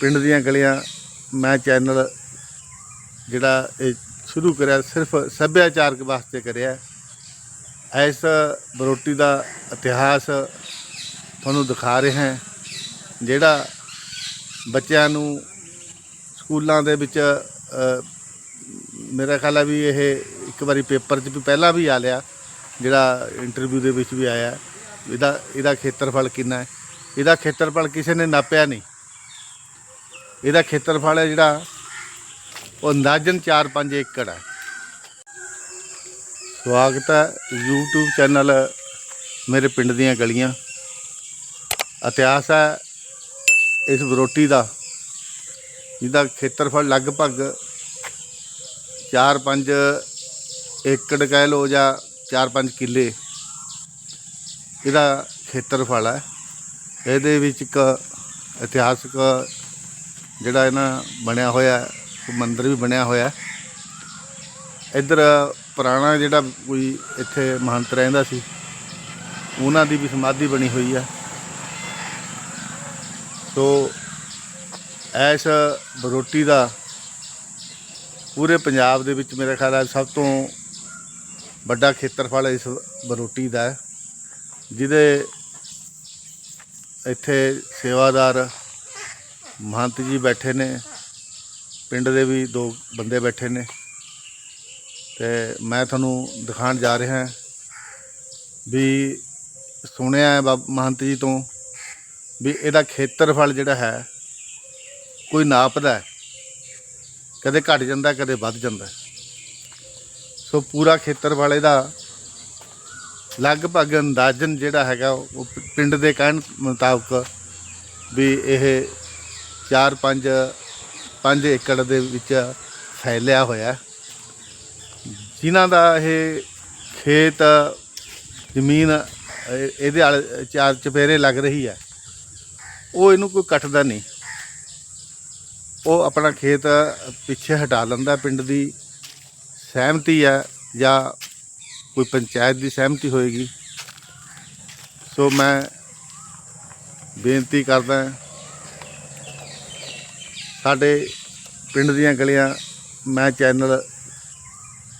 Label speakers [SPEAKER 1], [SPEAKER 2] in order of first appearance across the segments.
[SPEAKER 1] ਪਿੰਡ ਦੀਆਂ ਗਲੀਆਂ ਮੈਂ ਚੈਨਲ ਜਿਹੜਾ ਇਹ ਸ਼ੁਰੂ ਕਰਿਆ ਸਿਰਫ ਸੱਭਿਆਚਾਰਕ ਵਾਸਤੇ ਕਰਿਆ। ਇਸ ਬਰੋਟੀ ਦਾ ਇਤਿਹਾਸ ਤੁਹਾਨੂੰ ਦਿਖਾ ਰਹੇ ਹਾਂ, ਜਿਹੜਾ ਬੱਚਿਆਂ ਨੂੰ ਸਕੂਲਾਂ ਦੇ ਵਿੱਚ ਮੇਰਾ ਖਿਆਲ ਹੈ ਵੀ ਇਹ ਇੱਕ ਵਾਰੀ ਪੇਪਰ 'ਚ ਵੀ ਪਹਿਲਾਂ ਵੀ ਆ ਲਿਆ, ਜਿਹੜਾ ਇੰਟਰਵਿਊ ਦੇ ਵਿੱਚ ਵੀ ਆਇਆ। ਇਹਦਾ ਇਹਦਾ ਖੇਤਰਫਲ ਕਿੰਨਾ ਹੈ? ਇਹਦਾ ਖੇਤਰਫਲ ਕਿਸੇ ਨੇ ਨਾਪਿਆ ਨਹੀਂ। ਇਹਦਾ ਖੇਤਰਫਲ ਹੈ ਜਿਹੜਾ ਉਹ ਅੰਦਾਜ਼ਨ 4-5 ਏਕੜ ਹੈ। ਸਵਾਗਤ ਹੈ YouTube ਚੈਨਲ ਮੇਰੇ ਪਿੰਡ ਦੀਆਂ ਗਲੀਆਂ। ਇਤਿਹਾਸ ਹੈ ਇਸ ਬਰੋਟੀ ਦਾ, ਜਿਹਦਾ ਖੇਤਰਫਲ ਲਗਭਗ 4-5 ਏਕੜ ਕਹਿ ਲਓ ਜਾਂ 4-5 ਕਿੱਲੇ। ਇਹਦਾ ਖੇਤਰਫਲ ਹੈ। ਇਹਦੇ ਵਿੱਚ ਇੱਕ ਇਤਿਹਾਸਕ ਜਿਹੜਾ ਇਹਨਾਂ ਬਣਿਆ ਹੋਇਆ ਹੈ, ਮੰਦਿਰ ਵੀ ਬਣਿਆ ਹੋਇਆ ਇੱਧਰ ਪੁਰਾਣਾ ਜਿਹੜਾ ਕੋਈ ਇੱਥੇ ਮਹੰਤ ਰਹਿੰਦਾ ਸੀ ਉਹਨਾਂ ਦੀ ਵੀ ਸਮਾਧੀ ਬਣੀ ਹੋਈ ਹੈ। ਸੋ ਐਸ ਬਰੋਟੀ ਦਾ ਪੂਰੇ ਪੰਜਾਬ ਦੇ ਵਿੱਚ ਮੇਰੇ ਖਿਆਲ ਹੈ ਸਭ ਤੋਂ ਵੱਡਾ ਖੇਤਰਫਲ ਇਸ ਬਰੋਟੀ ਦਾ ਹੈ ਜਿਹਦੇ ਇੱਥੇ ਸੇਵਾਦਾਰ ਮਹੰਤ ਜੀ ਬੈਠੇ ਨੇ। ਪਿੰਡ ਦੇ ਵੀ ਦੋ ਬੰਦੇ ਬੈਠੇ ਨੇ। ਤੇ ਮੈਂ ਤੁਹਾਨੂੰ ਦਿਖਾਉਣ ਜਾ ਰਿਹਾ ਵੀ ਸੁਣਿਆ ਹੈ ਬਾਬ ਮਹੰਤ ਜੀ ਤੋਂ ਵੀ ਇਹਦਾ ਖੇਤਰਫਲ ਜਿਹੜਾ ਹੈ, ਕੋਈ ਨਾਪਦਾ ਕਦੇ ਘਟ ਜਾਂਦਾ, ਕਦੇ ਵੱਧ ਜਾਂਦਾ ਸੋ ਪੂਰਾ ਖੇਤਰਫਲ ਇਹਦਾ ਲਗਭਗ ਅੰਦਾਜ਼ਨ ਜਿਹੜਾ ਹੈਗਾ ਉਹ ਪਿੰਡ ਦੇ ਕਹਿਣ ਮੁਤਾਬਕ ਵੀ ਇਹ 4-5 5 ਏਕੜ ਦੇ ਵਿੱਚ ਫੈਲਿਆ ਹੋਇਆ। ਜਿਨ੍ਹਾਂ ਦਾ ਇਹ ਖੇਤ, ਜ਼ਮੀਨ ਇਹਦੇ ਆਲੇ, ਚਾਰ ਚਪੇਰੇ ਲੱਗ ਰਹੀ ਹੈ। ਉਹ ਇਹਨੂੰ ਕੋਈ ਕੱਟਦਾ ਨਹੀਂ। ਉਹ ਆਪਣਾ ਖੇਤ ਪਿੱਛੇ ਹਟਾ ਲੈਂਦਾ। ਪਿੰਡ ਦੀ ਸਹਿਮਤੀ ਹੈ ਜਾਂ ਕੋਈ ਪੰਚਾਇਤ ਦੀ ਸਹਿਮਤੀ ਹੋਏਗੀ। ਸੋ ਮੈਂ ਬੇਨਤੀ ਕਰਦਾ ਸਾਡੇ ਪਿੰਡ ਦੀਆਂ ਗਲੀਆਂ ਮੈਂ ਚੈਨਲ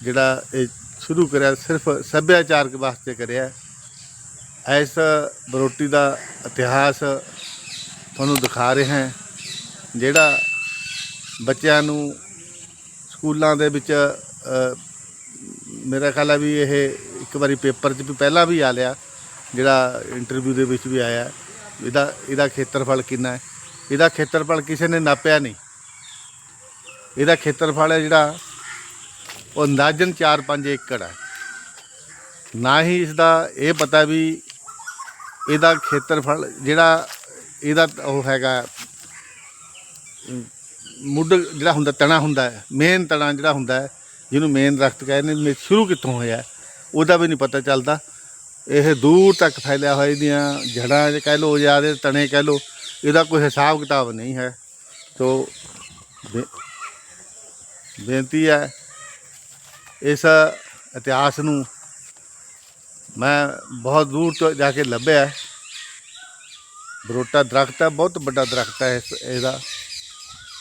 [SPEAKER 1] ਜਿਹੜਾ ਇਹ ਸ਼ੁਰੂ ਕਰਿਆ ਸਿਰਫ ਸੱਭਿਆਚਾਰਕ ਵਾਸਤੇ ਕਰਿਆ। ਇਸ ਬਰੋਟੀ ਦਾ ਇਤਿਹਾਸ ਤੁਹਾਨੂੰ ਦਿਖਾ ਰਹੇ ਹਾਂ, ਜਿਹੜਾ ਬੱਚਿਆਂ ਨੂੰ ਸਕੂਲਾਂ ਦੇ ਵਿੱਚ ਮੇਰਾ ਖਿਆਲ ਹੈ ਵੀ ਇਹ ਇੱਕ ਵਾਰੀ ਪੇਪਰ 'ਚ ਵੀ ਪਹਿਲਾਂ ਵੀ ਆ ਲਿਆ, ਜਿਹੜਾ ਇੰਟਰਵਿਊ ਦੇ ਵਿੱਚ ਵੀ ਆਇਆ। ਇਹਦਾ ਇਹਦਾ ਖੇਤਰਫਲ ਕਿੰਨਾ ਹੈ? ਇਹਦਾ ਖੇਤਰਫਲ ਕਿਸੇ ਨੇ ਨਾਪਿਆ ਨਹੀਂ। ਇਹਦਾ ਖੇਤਰਫਲ ਹੈ ਜਿਹੜਾ ਉਹ ਅੰਦਾਜ਼ਨ 4-5 ਏਕੜ ਹੈ। ਨਾ ਹੀ ਇਸ ਦਾ ਇਹ ਪਤਾ ਵੀ ਇਹਦਾ ਖੇਤਰਫਲ ਜਿਹੜਾ ਇਹਦਾ ਉਹ ਹੈਗਾ, ਮੁੱਢ ਜਿਹੜਾ ਹੁੰਦਾ, ਤਣਾ ਹੁੰਦਾ ਹੈ, ਮੇਨ ਤਣਾ ਜਿਹੜਾ ਹੁੰਦਾ ਹੈ, ਜਿਹਨੂੰ ਮੇਨ ਦਰਖਤ ਕਹਿੰਦੇ ਨੇ, ਸ਼ੁਰੂ ਕਿੱਥੋਂ ਹੋਇਆ ਉਹਦਾ ਵੀ ਨਹੀਂ ਪਤਾ ਚੱਲਦਾ। ਇਹ ਦੂਰ ਤੱਕ ਫੈਲਿਆ ਹੋਇਆ ਇਹਦੀਆਂ ਜੜਾਂ ਕਹਿ ਲਓ ਜਾਂ ਇਹਦੇ ਤਣੇ ਕਹਿ ਲਓ ਇਹਦਾ ਕੋਈ ਹਿਸਾਬ ਕਿਤਾਬ ਨਹੀਂ ਹੈ। ਸੋ ਬੇ- ਬੇਨਤੀ ਹੈ, ਇਸ ਇਤਿਹਾਸ ਨੂੰ ਮੈਂ ਬਹੁਤ ਦੂਰ ਤੋਂ ਜਾ ਕੇ ਲੱਭਿਆ ਬਰੋਟਾ ਦਰਖਤ ਹੈ, ਬਹੁਤ ਵੱਡਾ ਦਰਖਤ ਹੈ ਇਸ- ਇਹਦਾ।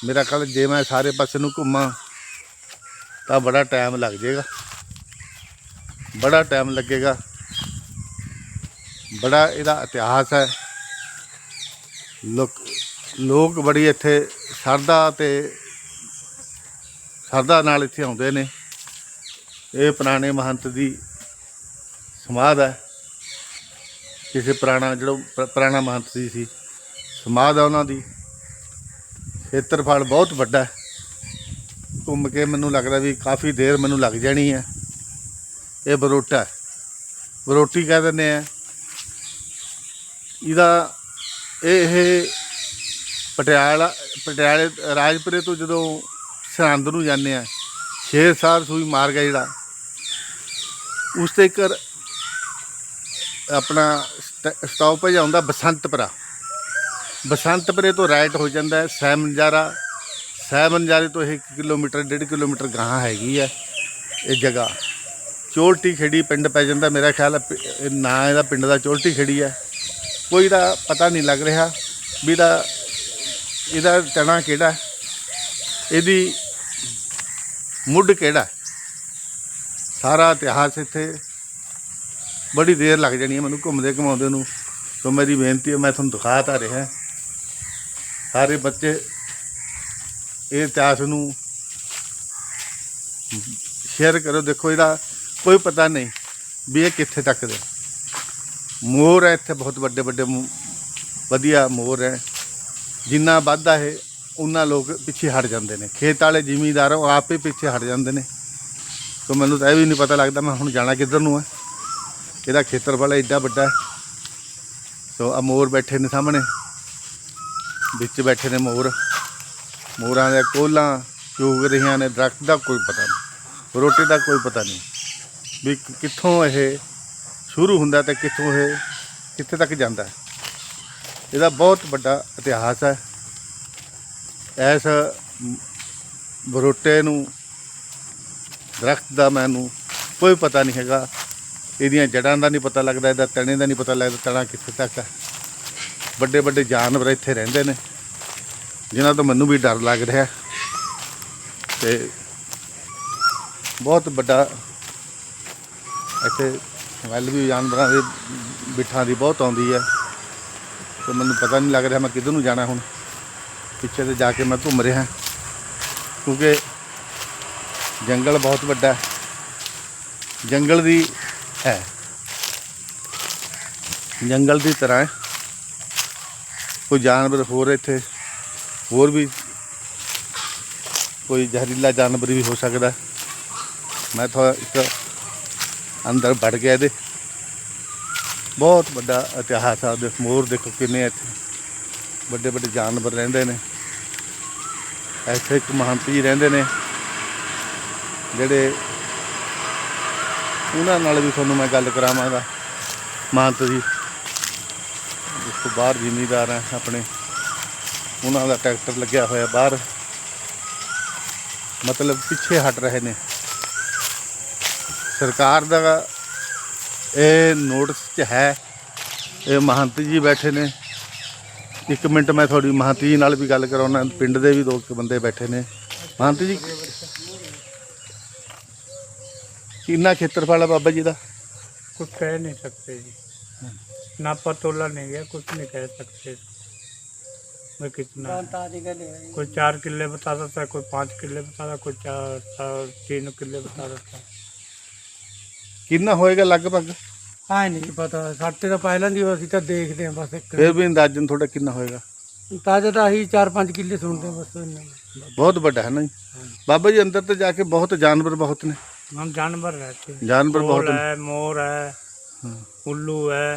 [SPEAKER 1] ਮੇਰਾ ਖਿਆਲ ਜੇ ਮੈਂ ਸਾਰੇ ਪਾਸੇ ਨੂੰ ਘੁੰਮਾਂ, ਤਾਂ ਬੜਾ ਟਾਈਮ ਲੱਗ ਜਾਏਗਾ। ਬੜਾ ਟਾਈਮ ਲੱਗੇਗਾ। ਬੜਾ ਇਹਦਾ ਇਤਿਹਾਸ ਹੈ। ਲੋਕ ਲੋਕ ਬੜੀ ਇੱਥੇ ਸ਼ਰਧਾ ਤੇ ਸ਼ਰਧਾ ਨਾਲ ਇੱਥੇ ਆਉਂਦੇ ਨੇ। ਇਹ ਪੁਰਾਣੇ ਮਹੰਤ ਦੀ ਸਮਾਧ ਹੈ। ਕਿਸੇ ਪੁਰਾਣਾ, ਜਿਹੜਾ ਪੁਰਾਣਾ ਮਹੰਤ ਦੀ ਸੀ, ਸਮਾਧ ਹੈ ਉਹਨਾਂ ਦੀ। ਖੇਤਰਫਲ ਬਹੁਤ ਵੱਡਾ ਹੈ। ਘੁੰਮ ਕੇ ਮੈਨੂੰ ਲੱਗਦਾ ਵੀ ਕਾਫੀ ਦੇਰ ਮੈਨੂੰ ਲੱਗ ਜਾਣੀ ਹੈ। ਇਹ ਬਰੋਟਾ ਬਰੋਟੀ ਕਹਿ ਦਿੰਦੇ ਆ। ਇਹਦਾ ਇਹ ਇਹ ਪਟਿਆਲਾ, ਪਟਿਆਲੇ, ਰਾਜਪੁਰੇ ਤੋਂ ਜਦੋਂ ਸਰਹੰਦ ਨੂੰ ਜਾਂਦੇ ਆ ਸ਼ੇਰ ਸਾਹਿਬ ਸੂਈ ਮਾਰਗ ਹੈ ਜਿਹੜਾ। ਉਸ ਤੇ ਇੱਕ ਆਪਣਾ ਸਟਾਪੇਜ ਆਉਂਦਾ ਬਸੰਤਪੁਰਾ। ਬਸੰਤਪੁਰੇ ਤੋਂ ਰਾਈਟ ਹੋ ਜਾਂਦਾ ਹੈ ਸੈਮਨਜਾਰਾ ਸੈਮਨਜਾਰੇ ਤੋਂ 1 ਕਿਲੋਮੀਟਰ 1.5 ਕਿਲੋਮੀਟਰ ਗਾਹਾਂ ਹੈਗੀ ਹੈ ਇਹ ਜਗ੍ਹਾ। ਚੋਲਟੀ ਖੇੜੀ ਪਿੰਡ ਪੈ ਜਾਂਦਾ, ਮੇਰਾ ਖਿਆਲ ਹੈ, ਪਿ- ਨਾਂ ਇਹਦਾ ਪਿੰਡ ਦਾ ਚੋਲਟੀ ਖੇੜੀ ਹੈ। ਕੋਈ ਦਾ ਪਤਾ ਨਹੀਂ ਲੱਗ ਰਿਹਾ ਵੀ ਇਹਦਾ ਇਹਦਾ ਤਣਾ ਕਿਹੜਾ ਇਹਦੀ ਮੁੱਢ ਕਿਹੜਾ ਸਾਰਾ ਇਤਿਹਾਸ ਇੱਥੇ ਬੜੀ ਦੇਰ ਲੱਗ ਜਾਣੀ ਹੈ ਮੈਨੂੰ ਘੁੰਮਦੇ ਘਮਾਉਂਦੇ ਨੂੰ। ਸੋ ਮੇਰੀ ਬੇਨਤੀ ਹੈ, ਮੈਂ ਤੁਹਾਨੂੰ ਦਿਖਾ ਤਾਂ ਰਿਹਾ ਸਾਰੇ ਬੱਚੇ ਇਹ ਇਤਿਹਾਸ ਨੂੰ ਸ਼ੇਅਰ ਕਰੋ, ਦੇਖੋ ਇਹਦਾ ਕੋਈ ਪਤਾ ਨਹੀਂ ਵੀ ਇਹ ਕਿੱਥੇ ਤੱਕ ਦੇ। ਮੋਰ ਹੈ, ਇੱਥੇ ਬਹੁਤ ਵੱਡੇ ਵੱਡੇ ਮੋ- ਵਧੀਆ ਮੋਰ ਹੈ। ਜਿੰਨਾ ਵੱਧਦਾ ਹੈ ਉਹਨਾਂ ਲੋਕ ਪਿੱਛੇ ਹਟ ਜਾਂਦੇ ਨੇ। ਖੇਤ ਵਾਲੇ ਜ਼ਿਮੀਂਦਾਰ ਉਹ ਆਪੇ ਪਿੱਛੇ ਹਟ ਜਾਂਦੇ ਨੇ। ਸੋ ਮੈਨੂੰ ਤਾਂ ਇਹ ਵੀ ਨਹੀਂ ਪਤਾ ਲੱਗਦਾ, ਮੈਂ ਹੁਣ ਜਾਣਾ ਕਿੱਧਰ ਨੂੰ ਹੈ। ਇਹਦਾ ਖੇਤਰ ਵਾਲਾ ਏਡਾ ਵੱਡਾ ਹੈ। ਸੋ ਆ ਮੋਰ ਬੈਠੇ ਨੇ ਸਾਹਮਣੇ। ਵਿੱਚ ਬੈਠੇ ਨੇ ਮੋਰ। ਮੋਰਾਂ ਦੇ ਕੋਲਾਂ ਚੂਗ ਰਹੀਆਂ ਨੇ, ਦਰਖਤ ਦਾ ਕੋਈ ਪਤਾ ਨਹੀਂ। ਰੋਟੀ ਦਾ ਕੋਈ ਪਤਾ ਨਹੀਂ। ਵੀ ਕਿੱਥੋਂ ਇਹ ਸ਼ੁਰੂ ਹੁੰਦਾ ਤੇ ਕਿੱਥੋਂ ਇਹ ਕਿੱਥੇ ਤੱਕ ਜਾਂਦਾ ਇਹਦਾ ਬਹੁਤ ਵੱਡਾ ਇਤਿਹਾਸ ਹੈ। ਇਸ ਮ, ਬਰੋਟੇ ਨੂੰ ਦਰਖਤ ਦਾ ਮੈਨੂੰ ਕੋਈ ਪਤਾ ਨਹੀਂ ਹੈਗਾ। ਇਹਦੀਆਂ ਜੜਾਂ ਦਾ ਨਹੀਂ ਪਤਾ ਲੱਗਦਾ ਇਹਦਾ ਤਣੇ ਦਾ ਨਹੀਂ ਪਤਾ ਲੱਗਦਾ ਤਣਾ ਕਿੱਥੇ ਤੱਕ ਹੈ। ਵੱਡੇ ਵੱਡੇ ਜਾਨਵਰ ਇੱਥੇ ਰਹਿੰਦੇ ਨੇ ਜਿਨ੍ਹਾਂ ਤੋਂ ਮੈਨੂੰ ਵੀ ਡਰ ਲੱਗ ਰਿਹਾ ਤੇ ਬਹੁਤ ਵੱਡਾ ਇੱਥੇ ਸਮੈਲ ਵੀ ਜਾਨਵਰਾਂ ਦੇ ਬਿੱਠਾਂ ਦੀ ਬਹੁਤ ਆਉਂਦੀ ਹੈ। ਤੇ ਮੈਨੂੰ ਪਤਾ ਨਹੀਂ ਲੱਗ ਰਿਹਾ ਮੈਂ ਕਿੱਧਰ ਨੂੰ ਜਾਣਾ ਹੁਣ। ਪਿੱਛੇ ਤੇ ਜਾ ਕੇ ਮੈਂ ਘੁੰਮ ਰਿਹਾ। ਕਿਉਂਕਿ ਜੰਗਲ ਬਹੁਤ ਵੱਡਾ ਹੈ। ਜੰਗਲ ਦੀ ਹੈ। ਜੰਗਲ ਦੀ ਤਰ੍ਹਾਂ ਹੈ। ਕੋਈ ਜਾਨਵਰ ਹੋਰ ਇੱਥੇ। ਹੋਰ ਵੀ ਕੋਈ ਜ਼ਹਿਰੀਲਾ ਜਾਨਵਰ ਵੀ ਹੋ ਸਕਦਾ ਮੈਂ ਥੋੜਾ ਇੱਕ ਅੰਦਰ ਵੜ ਗਿਆ ਇਹਦੇ। ਬਹੁਤ ਵੱਡਾ ਇਤਿਹਾਸ ਆ ਦੇ ਮੋਰ ਦੇਖੋ ਕਿੰਨੇ ਇੱਥੇ। ਵੱਡੇ ਵੱਡੇ ਜਾਨਵਰ ਰਹਿੰਦੇ ਨੇ। ਇੱਥੇ ਇੱਕ ਮਹੰਤ ਜੀ ਰਹਿੰਦੇ ਨੇ। ਜਿਹੜੇ ਉਹਨਾਂ ਨਾਲ ਵੀ ਤੁਹਾਨੂੰ ਮੈਂ ਗੱਲ ਕਰਾਵਾਂਗਾ। ਮਹੰਤ ਜੀ ਉਸ ਤੋਂ ਬਾਹਰ ਜ਼ਿਮੀਦਾਰ ਹੈ ਆਪਣੇ। ਉਹਨਾਂ ਦਾ ਟਰੈਕਟਰ ਲੱਗਿਆ ਹੋਇਆ ਬਾਹਰ। ਮਤਲਬ ਪਿੱਛੇ ਹਟ ਰਹੇ ਨੇ। ਸਰਕਾਰ ਦਾ ਇਹ ਨੋਟਿਸ 'ਚ ਹੈ ਇਹ ਮਹੰਤ ਜੀ ਬੈਠੇ ਨੇ ਇੱਕ ਮਿੰਟ ਮੈਂ ਤੁਹਾਡੀ ਮਹੰਤ ਜੀ ਨਾਲ ਵੀ ਗੱਲ ਕਰਾਉਣਾ ਪਿੰਡ ਦੇ ਵੀ ਦੋ ਕੁ ਬੰਦੇ ਬੈਠੇ ਨੇ ਮਹੰਤ ਜੀ ਕਿੰਨਾ ਖੇਤਰਫਲ ਹੈ ਬਾਬਾ ਜੀ ਦਾ
[SPEAKER 2] कुछ कह नहीं सकते जी ना पतोला नहीं है कुछ नहीं कह सकते मैं कितना है। कोई चार किले बता देता है कोई पाँच किले बता देता है, कोई चार चार तीन किले बता देता है
[SPEAKER 1] ਕਿੰਨਾ ਹੋਏਗਾ ਲਗਭਗ
[SPEAKER 2] हाँ नहीं पता ਸਾਡੇ ਤਾਂ ਪਹਿਲਾਂ ਦੀ ਅਸੀਂ ਤਾਂ ਦੇਖਦੇ ਹਾਂ ਬਸ ਇੱਕ
[SPEAKER 1] ਫਿਰ ਵੀ ਅੰਦਾਜ਼ਨ ਤੁਹਾਡਾ ਕਿੰਨਾ ਹੋਏਗਾ
[SPEAKER 2] ਤਾਜ਼ਾ ਤਾਂ ਅਸੀਂ 4-5 ਕਿੱਲੇ ਸੁਣਦੇ ਹਾਂ ਬਸ ਇੰਨਾ ਹੀ।
[SPEAKER 1] ਬਹੁਤ ਵੱਡਾ ਹੈ ਨਾ ਜੀ ਬਾਬਾ ਜੀ ਅੰਦਰ ਤੇ ਜਾ ਕੇ ਬਹੁਤ ਜਾਨਵਰ ਬਹੁਤ ਨੇ
[SPEAKER 2] हम जानवर रहते हैं
[SPEAKER 1] ਜਾਨਵਰ ਬਹੁਤ
[SPEAKER 2] मोर
[SPEAKER 1] ਨੇ
[SPEAKER 2] है मोर है
[SPEAKER 1] हाँ।
[SPEAKER 2] उल्लू है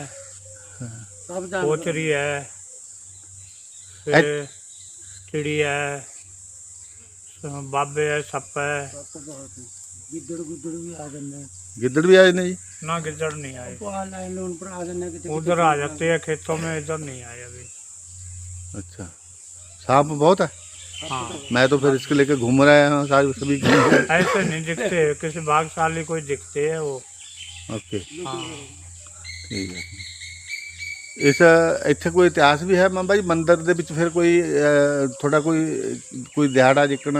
[SPEAKER 3] सब
[SPEAKER 2] कोचरी है फिर चिड़ी है बाबे है सप है
[SPEAKER 3] गिद्दड़ गुद्दड़ भी आ जाते हैं
[SPEAKER 1] ਗਿੱਦੜ ਵੀ ਆਏ ਨੇ ਜੀ
[SPEAKER 2] ना गिद्दड़ नहीं आए
[SPEAKER 3] वहाँ लाइन लोन पर आ जाने के
[SPEAKER 2] उधर आ जाते हैं खेतों में इधर नहीं आए अभी
[SPEAKER 1] अच्छा सांप बहुत है
[SPEAKER 2] हाँ
[SPEAKER 1] मैं तो फिर इसको लेकर घूम रहा हूँ सारे सभी घूम रहे हैं।
[SPEAKER 2] ऐसे नहीं दिखते किसी भागशाली कोई दिखते है वो
[SPEAKER 1] ओके
[SPEAKER 2] हाँ
[SPEAKER 1] ਠੀਕ ਹੈ ਇਸ ਇੱਥੇ ਕੋਈ ਇਤਿਹਾਸ ਵੀ ਹੈ ਮਾਮਾ ਜੀ ਮੰਦਿਰ ਦੇ ਵਿੱਚ ਫਿਰ ਕੋਈ ਅਹ, ਤੁਹਾਡਾ ਕੋਈ ਕੋਈ ਦਿਹਾੜਾ ਜਿੱਕਣ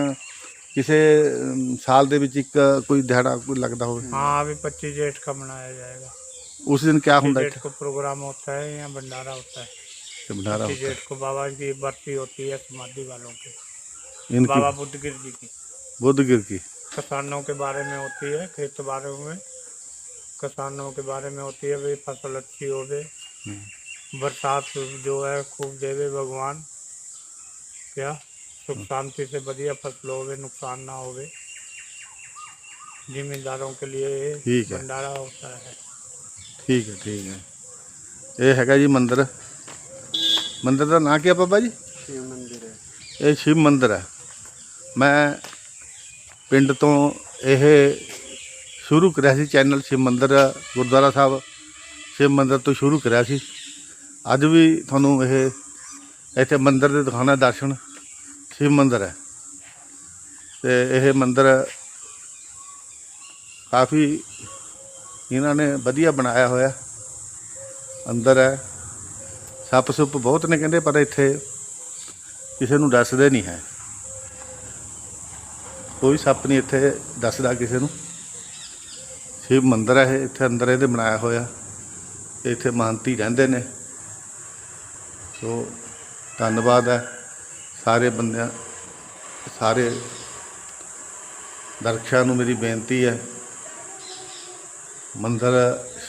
[SPEAKER 1] ਕਿਸੇ ਅਮ, ਸਾਲ ਦੇ ਵਿੱਚ ਇੱਕ ਕੋਈ ਦਿਹਾੜਾ ਕੋਈ ਲੱਗਦਾ ਹੋਵੇ
[SPEAKER 2] हाँ अभी पच्चीस जेठ का मनाया जाएगा
[SPEAKER 1] ਉਸ ਦਿਨ ਕੀ ਹੁੰਦਾ
[SPEAKER 2] जेठ
[SPEAKER 1] ਇੱਥੇ
[SPEAKER 2] को प्रोग्राम होता है यहाँ भंडारा होता है
[SPEAKER 1] ਤੇ ਭੰਡਾਰਾ
[SPEAKER 2] पच्चीस जेठ को बाबा की बरसी होती है समाधि वालों की
[SPEAKER 1] इनकी
[SPEAKER 2] बाबा बुद्धगिर जी की
[SPEAKER 1] बुद्ध गिर की
[SPEAKER 2] किसानों के बारे में होती है खेत बारे में किसानों के बारे में होती है भाई फसल अच्छी हो गई
[SPEAKER 1] हम्म।
[SPEAKER 2] बरसात जो है खूब देवे भगवान क्या सुख शांति से बढ़िया फसल होवे नुकसान ना होवे जिम्मेदारों के लिए ये
[SPEAKER 1] ठीक है।
[SPEAKER 2] भंडारा होता है
[SPEAKER 1] ਠੀਕ ਹੈ ਠੀਕ ਹੈ ਇਹ ਹੈਗਾ ਜੀ ਮੰਦਿਰ ਮੰਦਿਰ ਦਾ ਨਾਂ ਕੀ ਹੈ ਬਾਬਾ ਜੀ
[SPEAKER 3] शिव मंदिर है
[SPEAKER 1] ਇਹ ਸ਼ਿਵ ਮੰਦਿਰ ਹੈ ਮੈਂ ਪਿੰਡ ਤੋਂ ਇਹ ਸ਼ੁਰੂ ਕਰਿਆ ਸੀ ਚੈਨਲ ਸ਼ਿਵ ਮੰਦਿਰ ਗੁਰਦੁਆਰਾ ਸਾਹਿਬ ਸ਼ਿਵ ਮੰਦਿਰ ਤੋਂ ਸ਼ੁਰੂ ਕਰਿਆ ਸੀ ਅੱਜ ਵੀ ਤੁਹਾਨੂੰ ਇਹ ਇੱਥੇ ਮੰਦਿਰ ਦੇ ਦਿਖਾਉਣਾ ਦਰਸ਼ਨ ਸ਼ਿਵ ਮੰਦਿਰ ਹੈ। ਤੇ ਇਹ ਮੰਦਿਰ ਕਾਫੀ ਇਹਨਾਂ ਨੇ ਵਧੀਆ ਬਣਾਇਆ ਹੋਇਆ। ਅੰਦਰ ਹੈ। ਸੱਪ ਸੁੱਪ ਬਹੁਤ ਨੇ ਕਹਿੰਦੇ ਪਰ ਇੱਥੇ ਕਿਸੇ ਨੂੰ ਦੱਸਦੇ ਨਹੀਂ ਹੈ। ਕੋਈ ਸੱਪ ਨਹੀਂ ਇੱਥੇ ਦੱਸਦਾ ਕਿਸੇ ਨੂੰ। ਸ਼ਿਵ ਮੰਦਿਰ ਹੈ ਇਹ, ਇੱਥੇ ਅੰਦਰ ਇਹਦੇ ਬਣਾਇਆ ਹੋਇਆ। ਇੱਥੇ ਮਹੰਤੀ ਰਹਿੰਦੇ ਨੇ। ਸੋ ਧੰਨਵਾਦ ਹੈ। ਸਾਰੇ ਬੰਦਿਆਂ, ਸਾਰੇ ਦਰਸ਼ਕਾਂ ਨੂੰ ਮੇਰੀ ਬੇਨਤੀ ਹੈ। ਮੰਦਰ,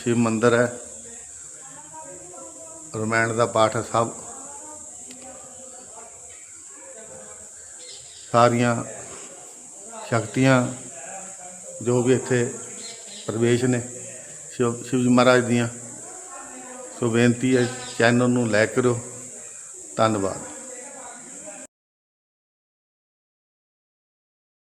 [SPEAKER 1] ਸ਼ਿਵ ਮੰਦਰ ਹੈ। ਰਮਾਇਣ ਦਾ ਪਾਠ ਹੈ ਸਭ। ਸਾਰੀਆਂ ਸ਼ਕਤੀਆਂ ਜੋ ਵੀ ਇੱਥੇ ਪ੍ਰਵੇਸ਼ ਨੇ, ਸ਼ਿਵ ਸ਼ਿਵ ਜੀ ਮਹਾਰਾਜ ਦੀਆਂ, ਸੋ ਬੇਨਤੀ ਹੈ ਚੈਨਲ ਨੂੰ ਲਾਇਕ ਕਰੋ ਧੰਨਵਾਦ।